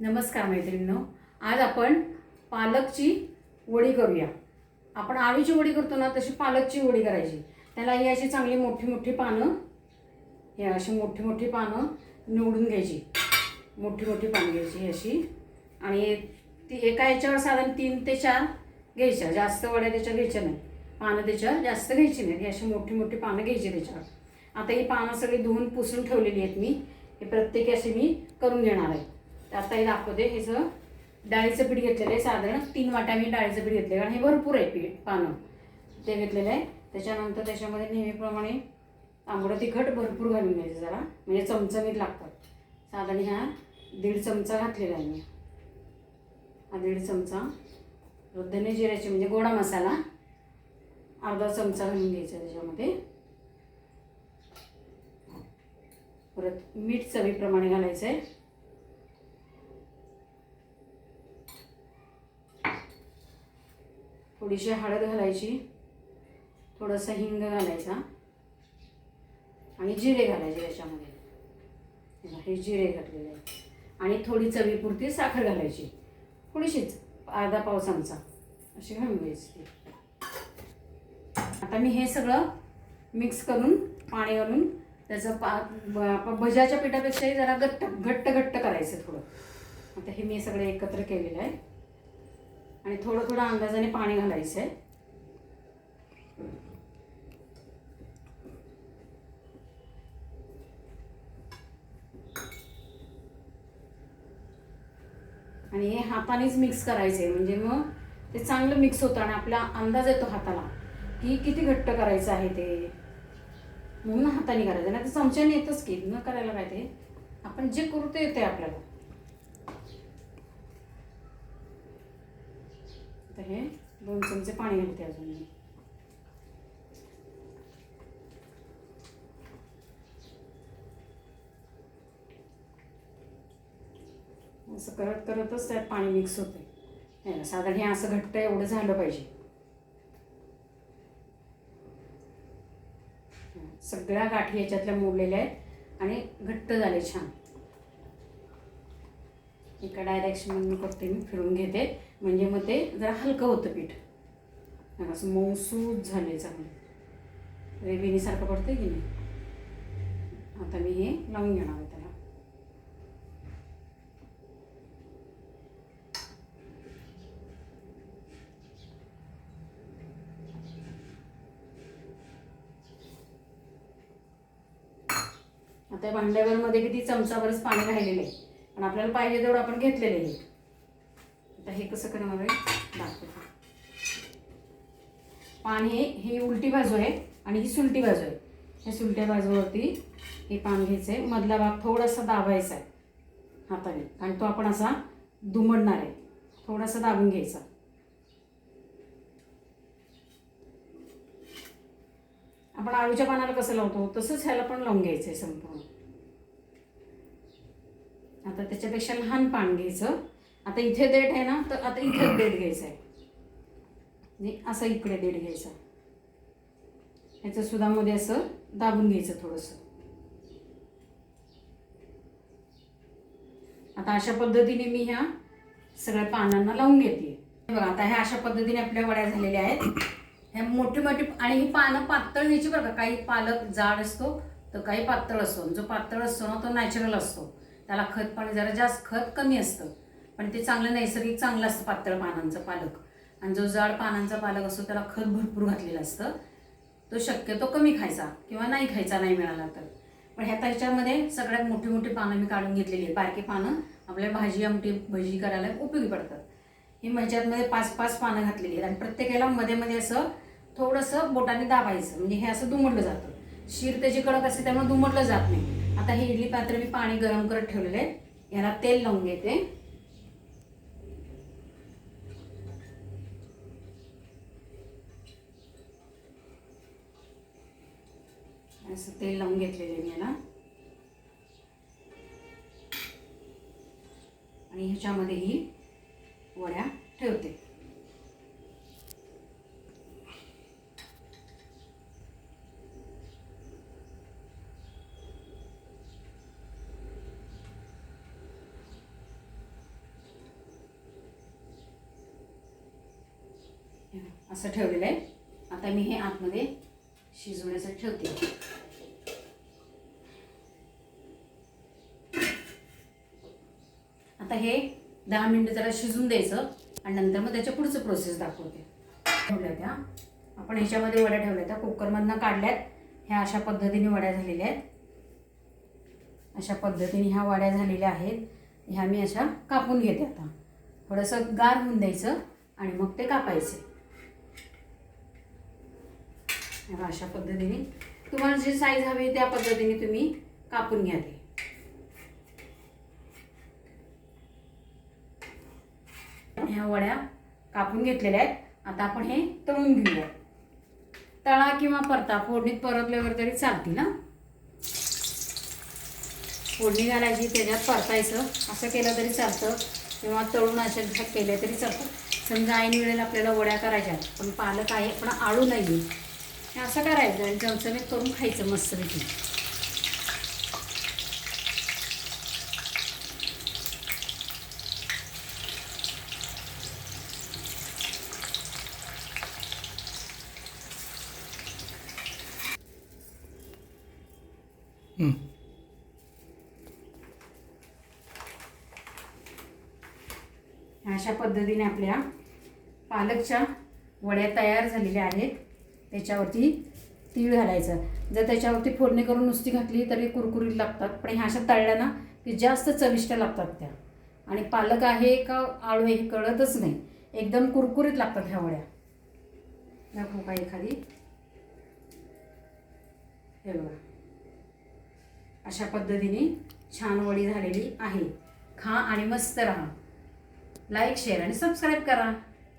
नमस्कार मैत्रिणींनो. आज आपण पालकची वडी करूया. आपण आळूची वडी करतो ना तशी पालकची वडी करायची. त्याला ही अशी चांगली मोठी मोठी पानं हे अशी मोठी मोठी पानं निवडून घ्यायची. मोठी मोठी पानं घ्यायची अशी. आणि ती एका याच्यावर साधारण तीन ते चार घ्यायच्या. जास्त वड्या त्याच्या घ्यायच्या नाही. पानं त्याच्या जास्त घ्यायची नाही. ही अशी मोठी मोठी पानं घ्यायची त्याच्यावर. आता ही पानं सगळी धुवून पुसून ठेवलेली आहेत मी. हे प्रत्येकी अशी मी करून घेणार आहे. तर आता हे दाखवते. डाळीचं पीठ घेतलेलं आहे साधारण तीन वाट्या मी डाळीचं पीठ घेतलं कारण हे भरपूर आहे पीठ पानं. ते घेतलेलं आहे. त्याच्यानंतर त्याच्यामध्ये नेहमीप्रमाणे तांबडं तिखट भरपूर घालून घ्यायचं जरा. म्हणजे चमचमीत लागतात. साधारण ह्या दीड चमचा घातलेला आहे मी. हा दीड चमचा. धने जिऱ्याचे म्हणजे गोडा मसाला. अर्धा चमचा घालून घ्यायचा त्याच्यामध्ये. परत मीठ चवीप्रमाणे घालायचं आहे थोडीशी हळद घालायची थोडंसं हिंग घालायचा आणि जिरे घालायचे त्याच्यामध्ये. हे जिरे घातलेले आहे आणि थोडी चवीपुरती साखर घालायची. थोडीशीच अर्धा पाव चमचा. अशी घालून घ्यायची. आता मी हे सगळं मिक्स करून पाणी घालून त्याचं पा भज्याच्या पिठापेक्षाही जरा घट्ट घट्ट घट्ट करायचं थोडं. आता हे मी सगळं एकत्र केलेलं आहे. आणि थोडं थोडं अंदाजाने पाणी घालायचं आहे आणि हे हातानेच मिक्स करायचं आहे म्हणजे मग ते चांगलं मिक्स होतं आणि आपला अंदाज येतो हाताला की किती घट्ट करायचं आहे ते. म्हणून हाताने करायचं. नाही तर चमच्याने येतच की न करायला काय ते? आपण जे करू ते येते आपल्याला. तर हे दोन चमचे पाणी घालते अजून मी. असं करत करतच त्यात पाणी मिक्स होते हे ना, साधारण हे असं घट्ट एवढं झालं पाहिजे. सगळ्या गाठी याच्यातल्या मोडलेल्या आहेत आणि घट्ट झाले छान. एका डायरेक्शन मी करते मी फिरून घेते. म्हणजे मग ते जरा हलकं होतं पीठ. असं मऊसूद झाले चांगलं. रेविनीसारखं पडतं की नाही? आता मी हे लावून घेणार आहे त्याला. आता भांड्यावरमध्ये किती चमचाभरच पाणी राहिलेलं आहे. पण आपल्याला पाहिजे तेवढं आपण घेतलेले आहे. आता हे कसं करणार आहे दाखवतो. पान हे ही उलटी बाजू आहे आणि ही सुलटी बाजू आहे. ह्या सुलट्या बाजूवरती हे पान घ्यायचं आहे. मधला भाग थोडासा दाबायचा आहे हाताने. आणि तो आपण असा दुमडणार आहे. थोडासा दाबून घ्यायचा. आपण आळूच्या पानाला कसं लावतो? तसंच ह्याला पण लावून घ्यायचं आहे संपूर्ण. आता त्याच्यापेक्षा लहान पान घ्यायचं. आता इथे देठ आहे ना तर आता इथे देठ घ्यायचं आहे असं इकडे देठ घ्यायचा. ह्याचं सुद्धा मध्ये असं दाबून घ्यायचं थोडंसं. आता अशा पद्धतीने मी ह्या सगळ्या पानांना लावून घेते बघा आता ह्या अशा पद्धतीने आपल्या वड्या झालेल्या आहेत. ह्या मोठी मोठी आणि ही पानं पातळ घ्यायची बरं का? काही पालक जाड असतो तर काही पातळ असतो जो पातळ असतो ना तो नॅचरल असतो. त्याला खत पाणी जरा जास्त खत कमी असतं. पण ते चांगलं नैसर्गिक चांगलं असतं पातळ पानांचं पालक. आणि जो जाड पानांचा पालक असतो त्याला खत भरपूर घातलेलं असतं. तो शक्यतो कमी खायचा किंवा नाही खायचा नाही मिळाला तर. पण ह्या त्याच्यामध्ये सगळ्यात मोठी मोठी पानं मी काढून घेतलेली आहेत. बारकी पानं आपल्या भाजी आमटी भजी करायला उपयोगी पडतात. ही मध्ये पाच पाच पानं घातलेली आहेत. आणि प्रत्येकाला मध्ये मध्ये असं थोडंसं बोटाने दाबायचं. म्हणजे हे असं दुमडलं जातं. शीर त्याची कडक असते त्यामुळे दुमडलं जात नाही. आता हे इडली पात्र मी पाणी गरम करत ठेवलेलं आहे याला तेल लावून घेते. असं तेल लावून घेतलेलं आहे मी याला. आणि ह्याच्यामध्ये ही वड्या ठेवते हे असं ठेवलेलं आहे. आता मी हे आतमध्ये शिजवण्यासाठी ठेवते. आता हे दहा मिनिटं जरा शिजून द्यायचं आणि नंतर मग त्याच्या पुढचं प्रोसेस दाखवते. ठेवल्या त्या. आपण ह्याच्यामध्ये वड्या ठेवल्या त्या. कुकरमधनं काढल्यात. ह्या अशा पद्धतीने वड्या झालेल्या आहेत. अशा पद्धतीने ह्या वड्या झालेल्या आहेत. ह्या मी अशा कापून घेते आता. थोडंसं गार होऊन द्यायचं आणि मग ते कापायचे. अशा पद्धतीने. तुम्हाला जी साईज हवी त्या पद्धतीने तुम्ही कापून घ्या ते. ह्या वड्या कापून घेतलेल्या आहेत. आता आपण हे तळून घेऊया. तळा किंवा परता फोडणीत परतल्यावर तरी चालतील ना फोडणी घालायची त्याच्यात परतायचं असं केलं तरी चालतं. किंवा तळून अशा केलं तरी चालतं. समजा ऐन वेळेला आपल्याला वड्या करायच्या आहेत, पण पालक आहे पण आळू नाही आहे असं करायचं आणि चमचमीत करून खायचं मस्तपैकी हं. अशा पद्धतीने आपल्या पालकच्या वड्या तयार झालेल्या आहेत त्याच्यावरती तीळ घालायचं. जर त्याच्यावरती फोडणी करून नुसती घातली तरी कुरकुरीत लागतात. पण ह्या अशा तळल्या ना की जास्त चविष्ट लागतात त्या. आणि पालक आहे का आळू आहे हे कळतच नाही. एकदम कुरकुरीत लागतात ह्या वड्या. दाखवू का एखादी? हे बघा. अशा पद्धतीने छान वडी झालेली आहे. खा आणि मस्त राहा. लाईक शेअर आणि सबस्क्राईब करा.